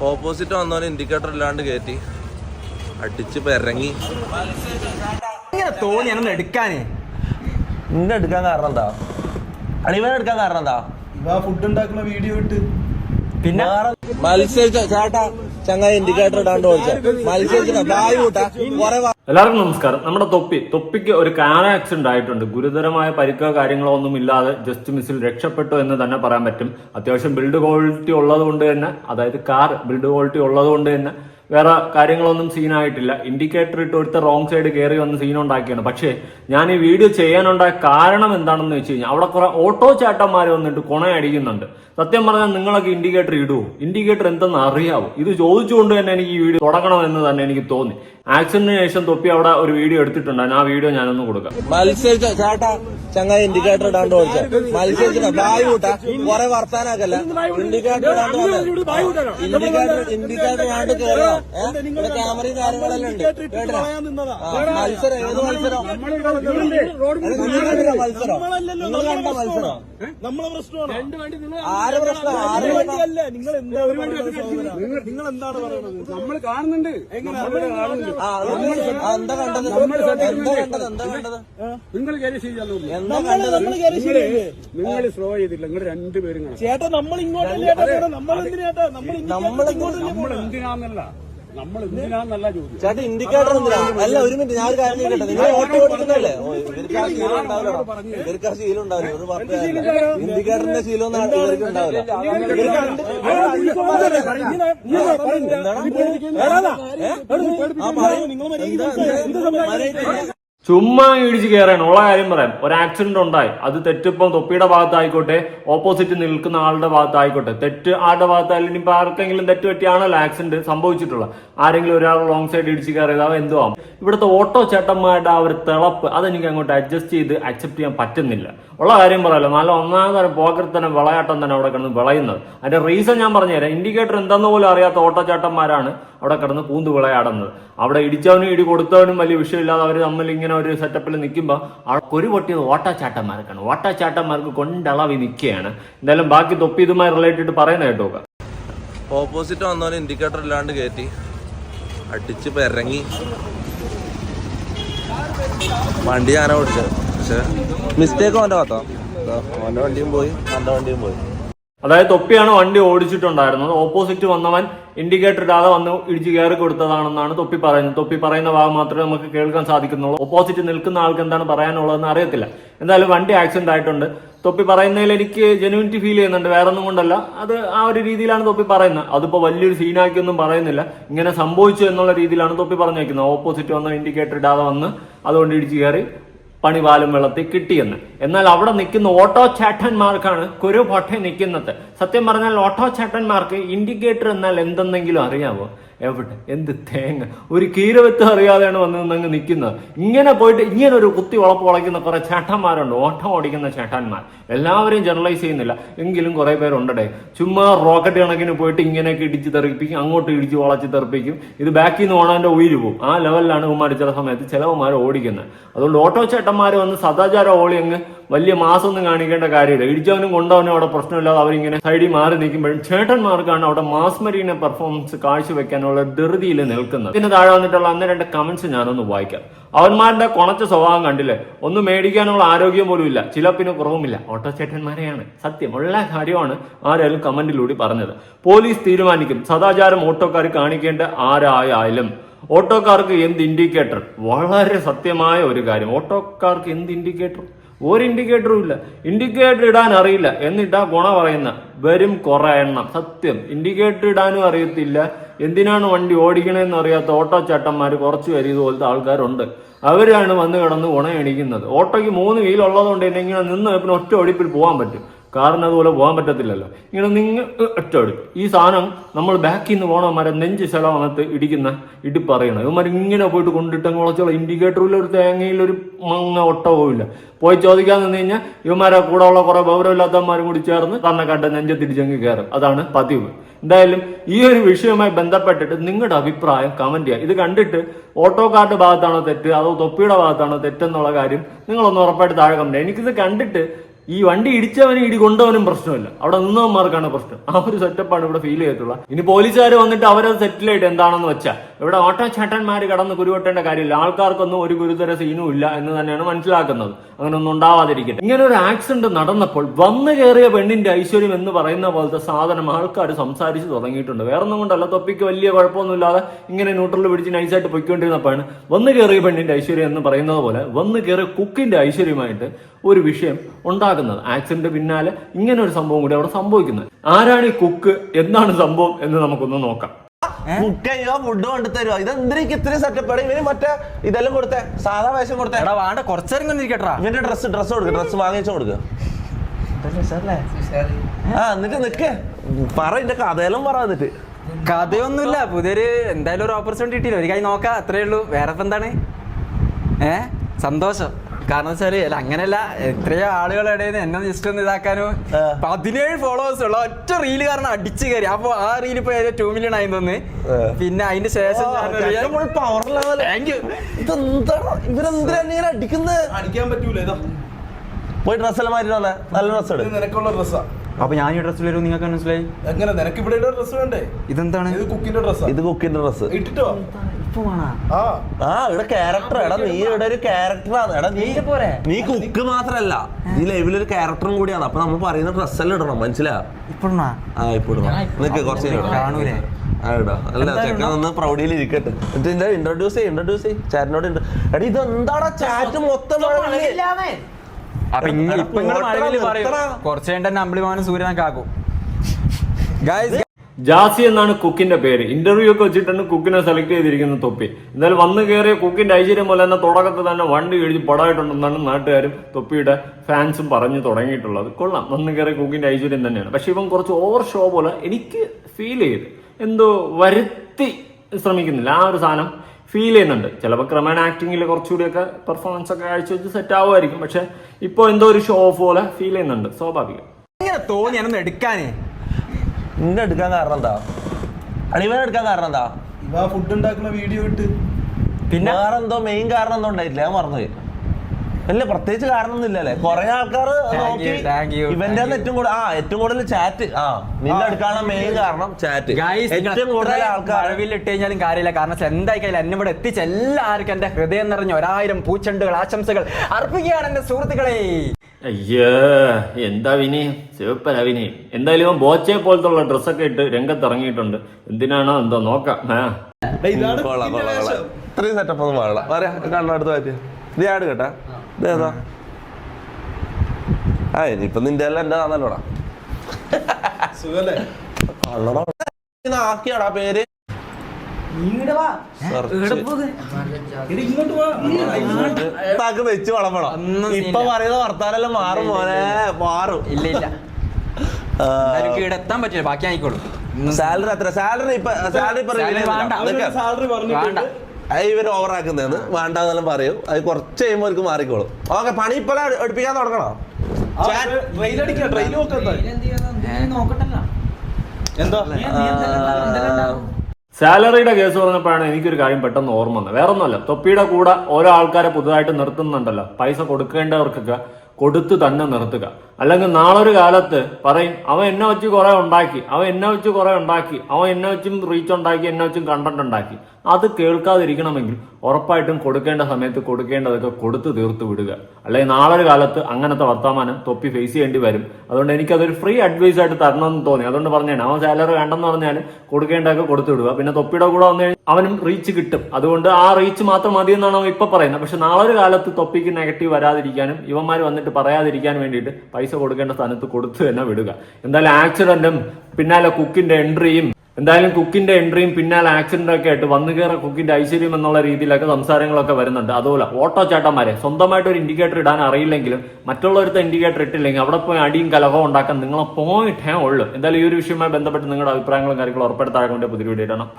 Opposite വന്നവന് indicator ഇല്ലാണ്ട് കയറ്റി അടിച്ച് പെരങ്ങി. ഇങ്ങനെ തോന്നി എന്നൊന്ന് എടുക്കാനേ. നിന്നെ എടുക്കാൻ കാരണം എന്താ? അളിവനെ എടുക്കാൻ കാരണം എന്താ? ഇവ ഫുഡ് ഉണ്ടാക്കുന്ന വീഡിയോ ഇട്ട്. പിന്നെ? മത്സരിച്ച ചേട്ടാ ചങ്ങായി ഇൻഡിക്കേറ്റർ ഇടാണ്ട് ഓടിച്ച. വായു കൂട്ടാ. കൊറേ എല്ലാവർക്കും നമസ്കാരം. നമ്മുടെ തൊപ്പി തൊപ്പിക്ക് ഒരു കാർ ആക്സിഡന്റ് ആയിട്ടുണ്ട് ഗുരുതരമായ പരിക്കോ കാര്യങ്ങളോ ഒന്നും ഇല്ലാതെ ജസ്റ്റ് മിസ്സിൽ രക്ഷപ്പെട്ടു എന്ന് തന്നെ പറയാൻ പറ്റും. അത്യാവശ്യം ബിൽഡ് ക്വാളിറ്റി ഉള്ളത് കൊണ്ട് തന്നെ അതായത് കാർ ബിൽഡ് ക്വാളിറ്റി ഉള്ളത് കൊണ്ട് തന്നെ വേറെ കാര്യങ്ങളൊന്നും സീനായിട്ടില്ല. ഇൻഡിക്കേറ്റർ ഇട്ട് ഒരുത്ത റോങ് സൈഡ് കയറി വന്ന് സീൻ ഉണ്ടാക്കിയാണ്. പക്ഷേ ഞാൻ ഈ വീഡിയോ ചെയ്യാനുണ്ടായ കാരണം എന്താണെന്ന് വെച്ച് കഴിഞ്ഞാൽ അവിടെ കുറെ ഓട്ടോ ചാട്ടന്മാർ വന്നിട്ട് കുണയടിക്കുന്നുണ്ട്. സത്യം പറഞ്ഞാൽ നിങ്ങളൊക്കെ ഇൻഡിക്കേറ്റർ ഇടുവോ? ഇൻഡിക്കേറ്റർ എന്തെന്ന് അറിയാവോ? ഇത് ചോദിച്ചുകൊണ്ട് തന്നെ എനിക്ക് ഈ വീഡിയോ തുടങ്ങണമെന്ന് തന്നെ എനിക്ക് തോന്നി. ആക്സിഡന്റിന് ശേഷം തൊപ്പി അവിടെ ഒരു വീഡിയോ എടുത്തിട്ടുണ്ടായിരുന്നു ആ വീഡിയോ ഞാനൊന്ന് കൊടുക്കാം. മത്സരിച്ച ചേട്ടാ ചങ്ങായി ഇൻഡിക്കേറ്റർ ഇടാണ്ട് ഓടിച്ച. മത്സ്യത്തിന് ബായ് കൂട്ടാ. കൊറേ വർത്താനാക്കല്ല ഇൻഡിക്കേറ്റർ ഇടാണ്ട് ഇൻഡിക്കേറ്റർ ഇൻഡിക്കേറ്റർ ഇടാണ്ട് കയറിയോ ഇവിടെ ക്യാമറയും കാര്യങ്ങളെല്ലാം ഉണ്ട്. കേട്ടോ മത്സരം. ഏത് മത്സരം? മത്സരം? നിങ്ങൾ കണ്ട മത്സരം? നമ്മളെ പ്രശ്നമാണ് ആര് പ്രശ്നം? ആര് പ്രശ്നം? അല്ല നിങ്ങൾ എന്താ നിങ്ങൾ എന്താണ് പറയുന്നത് നമ്മൾ കാണുന്നുണ്ട് എങ്ങനെ എന്താ കണ്ടത് എന്താ കണ്ടത്? എന്താ കണ്ടത്? നിങ്ങൾ കണ്ടത് നിങ്ങൾ സ്ലോ ചെയ്തില്ല നിങ്ങൾ രണ്ടുപേരും ചേട്ടാ നമ്മൾ ഇങ്ങോട്ടല്ലേ ചേട്ടാ നമ്മൾ എന്തിനാ നമ്മൾ നമ്മൾ എന്തിനാന്നല്ല. നമ്മൾ എന്തിനാന്നല്ല ചോദ്യം. ചേട്ടാ ഇൻഡിക്കേറ്റർ എന്തിനാ? അല്ല ഒരു മിനിറ്റ് ഞാൻ ഒരു കാര്യം ചോദിക്കട്ടെ? നിങ്ങൾ ഓട്ടോ ഓടിക്കുന്നല്ലേ ഇവർക്ക് ആ ശീലം ഉണ്ടാവില്ല ഇവർക്ക് ആ ശീലം ഉണ്ടാവില്ല. ഒരു പറഞ്ഞ ഇൻഡിക്കേറ്ററിന്റെ ശീലം ഒന്നും ഇവർക്ക് ഉണ്ടാവില്ല. എന്താണ് ചുമ്മാ ഇടിച്ച് കയറാൻ ഉള്ള കാര്യം പറയാം. ഒരു ആക്സിഡന്റ് ഉണ്ടായി. അത് തെറ്റിപ്പം തൊപ്പിയുടെ ഭാഗത്തായിക്കോട്ടെ ഓപ്പോസിറ്റ് നിൽക്കുന്ന ആളുടെ ഭാഗത്തായിക്കോട്ടെ. തെറ്റ് ആളുടെ ഭാഗത്തായാലും ഇപ്പൊ ആർക്കെങ്കിലും തെറ്റ് പറ്റിയാണല്ലോ ആക്സിഡന്റ് സംഭവിച്ചിട്ടുള്ളത്. ആരെങ്കിലും ഒരാൾ റോങ് സൈഡ് ഇടിച്ച് കയറിയത് എന്തോ ആവും ഇവിടുത്തെ ഓട്ടോ ചേട്ടന്മാരുടെ ആ ഒരു തിളപ്പ് അതെനിക്ക് അങ്ങോട്ട് അഡ്ജസ്റ്റ് ചെയ്ത് അക്സെപ്റ്റ് ചെയ്യാൻ പറ്റുന്നില്ല. ഉള്ള കാര്യം പറയാലോ നല്ല ഒന്നാം തരം പോക്കർ തന്നെ വിളയാട്ടം തന്നെ അവിടെ കിടന്ന് വിളയുന്നത്. അതിന്റെ റീസൺ ഞാൻ പറഞ്ഞുതരാം. ഇൻഡിക്കേറ്റർ എന്താന്ന് പോലും അറിയാത്ത ഓട്ടോ ചേട്ടന്മാരാണ് അവിടെ കിടന്ന് പൂന്ത് വിളയാടുന്നത്. അവിടെ ഇടിച്ചവനും ഇടി കൊടുത്തവനും വലിയ വിഷയമില്ലാതെ അവർ തമ്മിൽ ഇങ്ങനെ ഒരു സെറ്റപ്പിൽ നിൽക്കുമ്പോൾ ഒരു പൊട്ടിയത് ഓട്ടാച്ചാട്ടന്മാർക്കാണ്. ഓട്ടാച്ചാട്ടന്മാർക്ക് കൊണ്ടളവി നിൽക്കുകയാണ് എന്തായാലും ബാക്കി തൊപ്പി ഇതുമായി റിലേറ്റഡ് പറയുന്ന കേട്ടോ ഓപ്പോസിറ്റ് വന്നവന് ഇൻഡിക്കേറ്റർ ഇല്ലാണ്ട് കയറ്റി അടിച്ച് ഇറങ്ങി വണ്ടി ഞാനാ ഓടിച്ചത്. പക്ഷെ മിസ്റ്റേക്ക് അവന്റെ ഭാഗത്തോ. ദാ, അവന്റെ വണ്ടിയും പോയി. എന്റെ വണ്ടിയും പോയി. അതായത് തൊപ്പിയാണ് വണ്ടി ഓടിച്ചിട്ടുണ്ടായിരുന്നത്. ഓപ്പോസിറ്റ് വന്നവൻ ഇൻഡിക്കേറ്റർ ഇടാതെ വന്ന് ഇടിച്ചു കയറി കൊടുത്തതാണെന്നാണ് തൊപ്പി പറയുന്നത്. തൊപ്പി പറയുന്ന ഭാഗം മാത്രമേ നമുക്ക് കേൾക്കാൻ സാധിക്കുന്നുള്ളൂ. ഓപ്പോസിറ്റ് നിൽക്കുന്ന ആൾക്ക് എന്താണ് പറയാനുള്ളതെന്ന് അറിയത്തില്ല. എന്തായാലും വണ്ടി ആക്സിഡന്റ് ആയിട്ടുണ്ട്. തൊപ്പി പറയുന്നതിൽ എനിക്ക് ജെനുവിനിറ്റി ഫീൽ ചെയ്യുന്നുണ്ട്. വേറെ ഒന്നും കൊണ്ടല്ല. അത് ആ ഒരു രീതിയിലാണ് തൊപ്പി പറയുന്നത്. അതിപ്പോ വലിയൊരു സീനാക്കിയൊന്നും പറയുന്നില്ല. ഇങ്ങനെ സംഭവിച്ചു എന്നുള്ള രീതിയിലാണ് തൊപ്പി പറഞ്ഞേക്കുന്നത്. ഓപ്പോസിറ്റ് വന്ന ഇൻഡിക്കേറ്റർ ഇടാതെ വന്ന് അതുകൊണ്ട് ഇടിച്ചു കയറി പണി പാലും വെള്ളത്തിൽ കിട്ടിയെന്ന്. എന്നാൽ അവിടെ നിൽക്കുന്ന ഓട്ടോ ചേട്ടന്മാർക്കാണ് കുരു പൊട്ട നിൽക്കുന്നത്. സത്യം പറഞ്ഞാൽ ഓട്ടോ ചേട്ടന്മാർക്ക് ഇൻഡിക്കേറ്റർ എന്നാൽ എന്തെന്നെങ്കിലും അറിയാമോ എവിടെ? എന്ത് തേങ്ങ? ഒരു കീരവെത്ത് അറിയാതെയാണ് വന്ന് നിന്നങ്ങ് നിൽക്കുന്നത്. ഇങ്ങനെ പോയിട്ട് ഇങ്ങനെ ഒരു കുത്തി ഉളപ്പ് ഉളയ്ക്കുന്ന കുറെ ചേട്ടന്മാരുണ്ട്. ഓട്ടം ഓടിക്കുന്ന ചേട്ടന്മാർ. എല്ലാവരെയും ജനറലൈസ് ചെയ്യുന്നില്ല. എങ്കിലും കുറെ പേരുണ്ടേ ചുമ്മാ റോക്കറ്റ് കണക്കിന് പോയിട്ട് ഇങ്ങനെയൊക്കെ ഇടിച്ച് തെറിപ്പിക്കും അങ്ങോട്ട് ഇടിച്ച് വളച്ച് തെറിപ്പിക്കും. ഇത് ബാക്കിൽ നിന്ന് ഓണാന്റെ ഉയിര് പോകും ആ ലെവലിലാണ് ഉമ്മാർ ചില സമയത്ത് ചിലവന്മാർ ഓടിക്കുന്നത്. അതുകൊണ്ട് ഓട്ടോ ചേട്ടന്മാർ വന്ന് സദാചാര ഓളി അങ്ങ് വലിയ മാസമൊന്നും കാണിക്കേണ്ട കാര്യമില്ല. ഇടിച്ചവനും കൊണ്ടവനും അവിടെ പ്രശ്നമില്ലാതെ അവരിങ്ങനെ സൈഡിൽ മാറി നിൽക്കുമ്പോഴും ചേട്ടന്മാർക്കാണ് അവിടെ മാസ് പെർഫോമൻസ് പെർഫോമൻസ് കാഴ്ചവെക്കാനുള്ള ധൃതിയിൽ നിൽക്കുന്നത്. ഇതിന് താഴെ വന്നിട്ടുള്ള അന്ന് രണ്ട് കമന്റ്സ് ഞാനൊന്ന് വായിക്കാം. അവന്മാരുടെ കൊണച്ച സ്വഭാവം കണ്ടില്ലേ? ഒന്നും മേടിക്കാനുള്ള ആരോഗ്യം പോലും ഇല്ല. ചിലപ്പിന് കുറവുമില്ല. ഓട്ടോ ചേട്ടന്മാരെയാണ് സത്യം. ഉള്ള കാര്യമാണ് ആരായാലും കമന്റിലൂടെ പറഞ്ഞത്. പോലീസ് തീരുമാനിക്കും. സദാചാരം ഓട്ടോക്കാർ കാണിക്കേണ്ട ആരായാലും. ഓട്ടോക്കാർക്ക് എന്ത് ഇൻഡിക്കേറ്റർ വളരെ സത്യമായ ഒരു കാര്യം. ഓട്ടോക്കാർക്ക് എന്ത് ഇൻഡിക്കേറ്റർ ഒരു ഇൻഡിക്കേറ്ററും ഇല്ല. ഇൻഡിക്കേറ്റർ ഇടാൻ അറിയില്ല. എന്നിട്ടാ ഗുണ പറയുന്ന വരും കുറെ എണ്ണം. സത്യം. ഇൻഡിക്കേറ്റർ ഇടാനും അറിയത്തില്ല. എന്തിനാണ് വണ്ടി ഓടിക്കണേന്ന് അറിയാത്ത ഓട്ടോ ചേട്ടന്മാർ കുറച്ച് പേര് ഇതുപോലത്തെ ആൾക്കാരുണ്ട്. അവരാണ് വന്ന് കിടന്ന് ഗുണയണിക്കുന്നത് ഓട്ടോയ്ക്ക് മൂന്ന് വീലുള്ളതുകൊണ്ട് തന്നെ ഇങ്ങനെ നിന്ന് ഒറ്റ ഒടിപ്പിൽ പോകാൻ പറ്റും. കാറിന് അതുപോലെ പോകാൻ പറ്റത്തില്ലല്ലോ. ഇങ്ങനെ നിങ്ങൾ ഒറ്റയെടുക്കും ഈ സാധനം നമ്മൾ ബാക്കിൽ നിന്ന് പോകണമാരെ നെഞ്ച് ശലവനത്ത് ഇടിക്കുന്ന ഇടിപ്പറിയണം. ഇവന്മാർ ഇങ്ങനെ പോയിട്ട് കൊണ്ടിട്ട് കുളച്ചുള്ള ഇൻഡിക്കേറ്ററിൽ ഒരു തേങ്ങയിൽ ഒരു മങ്ങ ഒട്ടവും ഇല്ല. പോയി ചോദിക്കാൻ നിന്ന് കഴിഞ്ഞാൽ ഇവന്മാരെ കൂടെ ഉള്ള കുറെ ഗൗരവമില്ലാത്തവന്മാരും കൂടി ചേർന്ന് തന്നെ കണ്ട നെഞ്ചത്തിടിച്ചങ്ങ് കയറും. അതാണ് പതിവ്. എന്തായാലും ഈ ഒരു വിഷയവുമായി ബന്ധപ്പെട്ടിട്ട് നിങ്ങളുടെ അഭിപ്രായം കമന്റ് ചെയ്യുക ഇത് കണ്ടിട്ട് ഓട്ടോക്കാരുടെ ഭാഗത്താണോ തെറ്റ് അതോ തൊപ്പിയുടെ ഭാഗത്താണോ തെറ്റെന്നുള്ള കാര്യം നിങ്ങളൊന്ന് ഉറപ്പായിട്ട് താഴെ കമന്റ് എനിക്കിത് കണ്ടിട്ട് ഈ വണ്ടി ഇടിച്ചവനും ഇടി കൊണ്ടവനും പ്രശ്നമില്ല. അവിടെ നിന്നവന്മാർക്കാണ് പ്രശ്നം. ആ ഒരു സെറ്റപ്പാണ് ഇവിടെ ഫീൽ ചെയ്തിട്ടുള്ളത്. ഇനി പോലീസുകാർ വന്നിട്ട് അവരത് സെറ്റിൽ ആയിട്ട് എന്താണെന്ന് വെച്ചാൽ ഇവിടെ ഓട്ടോ ചേട്ടന്മാർ കടന്ന് കുരുവട്ടേണ്ട കാര്യമില്ല. ആൾക്കാർക്കൊന്നും ഒരു ഗുരുതര സീനും ഇല്ല എന്ന് തന്നെയാണ് മനസ്സിലാക്കുന്നത്. അങ്ങനെ ഒന്നും ഉണ്ടാവാതിരിക്കട്ടെ. ഇങ്ങനെ ഒരു ആക്സിഡന്റ് നടന്നപ്പോൾ വന്നു കയറിയ പെണ്ണിന്റെ ഐശ്വര്യം എന്ന് പറയുന്ന പോലത്തെ സാധനം ആൾക്കാർ സംസാരിച്ച് തുടങ്ങിയിട്ടുണ്ട്. വേറെ ഒന്നും കൊണ്ടല്ല തൊപ്പിക്ക് വലിയ കുഴപ്പമൊന്നുമില്ലാതെ ഇങ്ങനെ ന്യൂട്രലിൽ പിടിച്ച് നൈസായിട്ട് പൊയ്ക്കൊണ്ടിരുന്നപ്പോഴാണ് വന്നു കയറിയ പെണ്ണിന്റെ ഐശ്വര്യം എന്ന് പറയുന്നത് പോലെ വന്നു കയറിയ കുക്കിന്റെ ഐശ്വര്യമായിട്ട് ഒരു വിഷയം ഉണ്ടാക്കുന്നത് ആക്സിഡന്റ് പിന്നാലെ ഇങ്ങനെ ഒരു സംഭവം കൂടി അവിടെ സംഭവിക്കുന്നത്. ആരാണ് ഈ കുക്ക്? എന്താണ് സംഭവം? എന്ന് നമുക്കൊന്ന് നോക്കാം. ചെയ്യുക ഫുഡ് തരുമോ തരുക ഇത് എന്തിനേക്ക് ഇത്രയും സെറ്റപ്പ് ഇവന് മറ്റേ ഇതെല്ലാം കൊടുത്തേ. സാധാ വേഷം കൊടുത്തേ. എടാ വേണ്ട കുറച്ചേരം കൊണ്ടിരിക്കട്ടാ ഇവന്റെ ഡ്രസ് ഡ്രസ് കൊടുക്ക ഡ്രസ് വാങ്ങിച്ചു കൊടുക്കുക ആ എന്നിട്ട് നിക്ക്. പറ ഇന്റെ കഥയെല്ലാം പറ എന്നിട്ട്. കഥയൊന്നുമില്ല പുതിയൊരു എന്തായാലും ഒരു ഓപ്പർച്യൂണിറ്റി കിട്ടിയില്ല. ഒരു കാര്യം നോക്കാം അത്രേ ഉള്ളൂ. വേറെ എന്താണ്? ഏ? സന്തോഷം. കാരണം വെച്ചാൽ അല്ല അങ്ങനെയല്ല. എത്രയോ ആളുകളുടെ ഇടയിൽ നിന്ന് എന്നെ ജസ്റ്റ് ഒന്ന് ഇതാക്കാനും. പതിനേഴ് ഫോളോവേഴ്സ് ഉള്ള ഒറ്റ റീൽ കാരണം അടിച്ചു കയറി. അപ്പൊ ആ റീൽ ഇപ്പൊ ടു മില്യൺ ആയി തന്നെ പിന്നെ അതിന്റെ ശേഷം പവർ ലെവൽ ഇതെന്താണ്? ഇവരെന്തിനാ ഇങ്ങനെ അടിക്കുന്നത് അടിക്കാൻ പറ്റൂല പോയി ഡ്രസ്സെല്ലാം മാറ്റി വന്നേ. നല്ല ഡ്രസ്സാണ് നിനക്കുള്ള ഡ്രസ്സാ അപ്പൊ ഞാൻ ഈ ഡ്രസ്സിൽ വരും നിങ്ങൾക്ക് മനസ്സിലായി? എങ്ങനെ? നിനക്ക് ഇവിടെ ഡ്രസ് വേണ്ടേ? ഇതെന്താണ്? ഇത് കുക്കിന്റെ ഡ്രസ്സാ ഇത് കുക്കിന്റെ ഡ്രസ് ഇട്ടിട്ടോ? ഇപ്പൊ വേണോ? ആ. ആ ഇവിടെ ക്യാരക്ടർ എടാ നീ ഇവിടെ ഒരു ക്യാരക്ടറാണ് എടാ നീ നീ പോരെ? നീ കുക്ക് മാത്രല്ല. നീ ലൈവിൽ ഒരു ക്യാരക്ടറും കൂടിയാണ്. അപ്പൊ നമ്മൾ പറയുന്ന ഡ്രസ്സെല്ലാം ഇടണം മനസ്സിലാ? ഇപ്പോഴാ ആ ഇപ്പൊ നിനക്ക് കുറച്ച്. കാണൂലേ? അല്ല ചെക്കൻ ഒന്ന് പ്രൗഡിയിൽ ഇരിക്കട്ടെ. എന്നിട്ട് ഇൻട്രൊഡ്യൂസ് ചെയ്യും ഇൻട്രൊഡ്യൂസ് ചെയ്യും. ചാറ്റിനോട് എടാ ഇത് എന്താടാ ചാറ്റ് മൊത്തം? അപ്പൊ ഇപ്പൊ പറയും. നിർത്തടാ. കുറച്ച് കഴിഞ്ഞ അമ്പിളിമാനും സൂര്യനൊക്കെ ആക്കും. ഗായ്സ് ജാസി എന്നാണ് കുക്കിന്റെ പേര്. ഇന്റർവ്യൂ ഒക്കെ വെച്ചിട്ടാണ് കുക്കിനെ സെലക്ട് ചെയ്തിരിക്കുന്ന തൊപ്പി. എന്നാൽ വന്നു കയറിയ കുക്കിന്റെ ഐശ്വര്യം പോലെ തന്നെ തുടക്കത്തിൽ തന്നെ വണ്ടി കഴിഞ്ഞ് പടായിട്ടുണ്ടെന്നാണ് നാട്ടുകാരും തൊപ്പിയുടെ ഫാൻസും പറഞ്ഞു തുടങ്ങിയിട്ടുള്ളത്. കൊള്ളാം. വന്നു കയറിയ കുക്കിന്റെ ഐശ്വര്യം തന്നെയാണ്. പക്ഷെ ഇവൻ കുറച്ച് ഓവർ ഷോ പോലെ എനിക്ക് ഫീൽ ചെയ്ത്. എന്തോ വരുത്തി ശ്രമിക്കുന്നില്ല. ആ ഒരു സാധനം ഫീൽ ചെയ്യുന്നുണ്ട്. ചിലപ്പോൾ ക്രമേണ ആക്ടിങ്ങിൽ കുറച്ചുകൂടിയൊക്കെ പെർഫോമൻസ് ഒക്കെ കാഴ്ച വെച്ച് സെറ്റ് ആവുമായിരിക്കും. പക്ഷെ ഇപ്പോൾ എന്തോ ഒരു ഷോ ഓഫ് പോലെ ഫീൽ ചെയ്യുന്നുണ്ട് സ്വാഭാവികം. ഇങ്ങനെ തോന്നി ഞാനൊന്ന് എടുക്കാനേ? നിന്നെ എടുക്കാൻ കാരണം എന്താ? അടിവനെ എടുക്കാൻ കാരണം എന്താ? ഇവ ഫുഡ് ഉണ്ടാക്കുന്ന വീഡിയോ ഇട്ട്. പിന്നെ? വേറെ എന്തോ മെയിൻ കാരണം എന്തോ ഉണ്ടായിട്ടില്ല. ഞാൻ മറന്നുപോയി. അല്ല പ്രത്യേകിച്ച് കാരണമൊന്നും ഇല്ലല്ലേ കുറെ ആൾക്കാർ നോക്കി ഇവന്റെ ഏറ്റവും കൂടുതൽ ആ ഏറ്റവും കൂടുതൽ ചാറ്റ് ആ നിന്റെ അടുക്കാനുള്ള മെയിൻ കാരണം ചാറ്റ് ഏറ്റവും കൂടുതൽ ആൾക്കാർ ഇട്ട് കഴിഞ്ഞാലും കാര്യമില്ല. കാരണം എന്തായി കഴിഞ്ഞാൽ എന്നെ ഇവിടെ എത്തിച്ച എല്ലാവർക്കും എന്റെ ഹൃദയം നിറഞ്ഞ ഒരായിരം പൂച്ചെണ്ടുകൾ ആശംസകൾ അർപ്പിക്കുകയാണ് എന്റെ സുഹൃത്തുക്കളെ. അയ്യേ എന്താ വിനി? ചെറുപ്പല അവിനി എന്തായാലും ഇവൻ ബോച്ചെ പോലത്തുള്ള ഡ്രസ്സൊക്കെ ഇട്ട് രംഗത്ത് ഇറങ്ങിയിട്ടുണ്ട് എന്തിനാണോ എന്തോ നോക്കാം. ഇത്രയും സെറ്റപ്പ് ഒന്നും പാടില്ല പറയാ കണ്ണടുത്ത് പറ്റിയ ഇത് ആട് കേട്ടാ. ഇതേതാ? ആ ഇനിയിപ്പൊ നിന്റെ എല്ലാം എന്റെ ആണല്ലോടാ ആക്കിയാടാ പേര്? ഇങ്ങോട്ട് വാ. താക്ക് വെച്ച് വളമ്പണം ഇപ്പൊ. പറയുന്ന വർത്താനെല്ലാം മാറും മോനെ? മാറും. ഇല്ല ഇല്ല. ഇവിടെ എത്താൻ പറ്റില്ല. ബാക്കി ആയിക്കോളൂ. സാലറി അത്ര സാലറി ഇപ്പൊ സാലറി. സാലറി പറഞ്ഞിട്ടുണ്ട്. അത് ഓവറാക്കുന്നതെന്ന് വേണ്ടെന്നെല്ലാം പറയും. അത് കുറച്ച് കഴിയുമ്പോൾ അവർക്ക് മാറിക്കോളും. ഓക്കെ പണി ഇപ്പോഴേ എടുപ്പിക്കാൻ തുടങ്ങണോ? സാലറിയുടെ കേസ് പറഞ്ഞപ്പോഴാണ് എനിക്കൊരു കാര്യം പെട്ടെന്ന് ഓർമ്മ വന്നത്. വേറെ ഒന്നുമല്ല തൊപ്പിയുടെ കൂടെ ഓരോ ആൾക്കാരെ പുതുതായിട്ട് നിർത്തുന്നുണ്ടല്ലോ. പൈസ കൊടുക്കേണ്ടവർക്കൊക്കെ കൊടുത്ത് തന്നെ നിർത്തുക. അല്ലെങ്കിൽ നാളെ ഒരു കാലത്ത് പറയും അവൻ എന്നെ വെച്ച് കുറെ ഉണ്ടാക്കി അവൻ എന്നെ വെച്ച് കുറെ ഉണ്ടാക്കി അവൻ എന്നെ വെച്ചും റീച്ച് ഉണ്ടാക്കി എന്നെ വെച്ചും കണ്ടന്റ് ഉണ്ടാക്കി. അത് കേൾക്കാതിരിക്കണമെങ്കിൽ ഉറപ്പായിട്ടും കൊടുക്കേണ്ട സമയത്ത് കൊടുക്കേണ്ടതൊക്കെ കൊടുത്തു തീർത്തു വിടുക. അല്ലെങ്കിൽ നാളൊരു കാലത്ത് അങ്ങനത്തെ വർത്തമാനം തൊപ്പി ഫേസ് ചെയ്യേണ്ടി വരും. അതുകൊണ്ട് എനിക്കതൊരു ഫ്രീ അഡ്വൈസ് ആയിട്ട് തരണമെന്ന് തോന്നി. അതുകൊണ്ട് പറഞ്ഞാണ് അവൻ സാലറി വേണ്ടെന്ന് പറഞ്ഞാൽ കൊടുക്കേണ്ടതൊക്കെ കൊടുത്തു വിടുക. പിന്നെ തൊപ്പിയുടെ കൂടെ വന്നു കഴിഞ്ഞാൽ അവനും റീച്ച് കിട്ടും. അതുകൊണ്ട് ആ റീച്ച് മാത്രം മതി എന്നാണ് അവൻ ഇപ്പൊ പറയുന്നത്. പക്ഷെ നാളൊരു കാലത്ത് തൊപ്പിക്ക് നെഗറ്റീവ് വരാതിരിക്കാനും ഇവന്മാർ വന്നിട്ട് പറയാതിരിക്കാൻ വേണ്ടിയിട്ട് പൈസ കൊടുക്കേണ്ട സ്ഥാനത്ത് കൊടുത്തു തന്നെ വിടുക. എന്തായാലും ആക്സിഡന്റും പിന്നാലെ കുക്കിന്റെ എൻട്രിയും എന്തായാലും കുക്കിന്റെ എൻട്രിയും പിന്നാലെ ആക്സിഡന്റ് ഒക്കെ ആയിട്ട് വന്നു കയറ കുക്കിന്റെ ഐശ്വര്യം എന്നുള്ള രീതിയിലൊക്കെ സംസാരങ്ങളൊക്കെ വരുന്നുണ്ട്. അതുപോലെ ഓട്ടോ ചേട്ടന്മാരെ സ്വന്തമായിട്ട് ഒരു ഇൻഡിക്കേറ്റർ ഇടാൻ അറിയില്ലെങ്കിലും മറ്റുള്ളവരുടെ ഇൻഡിക്കേറ്റർ ഇട്ടില്ലെങ്കിൽ അവിടെ പോയി അടിയും കലഹവും ഉണ്ടാക്കാൻ നിങ്ങളെ പോയിട്ടേ ഉള്ളൂ. എന്തായാലും ഈ ഒരു വിഷയവുമായി ബന്ധപ്പെട്ട് നിങ്ങളുടെ അഭിപ്രായങ്ങളും കാര്യങ്ങളും ഉറപ്പെടുത്താൻ വേണ്ടി പുതിയ വീഡിയോ ഇടണം.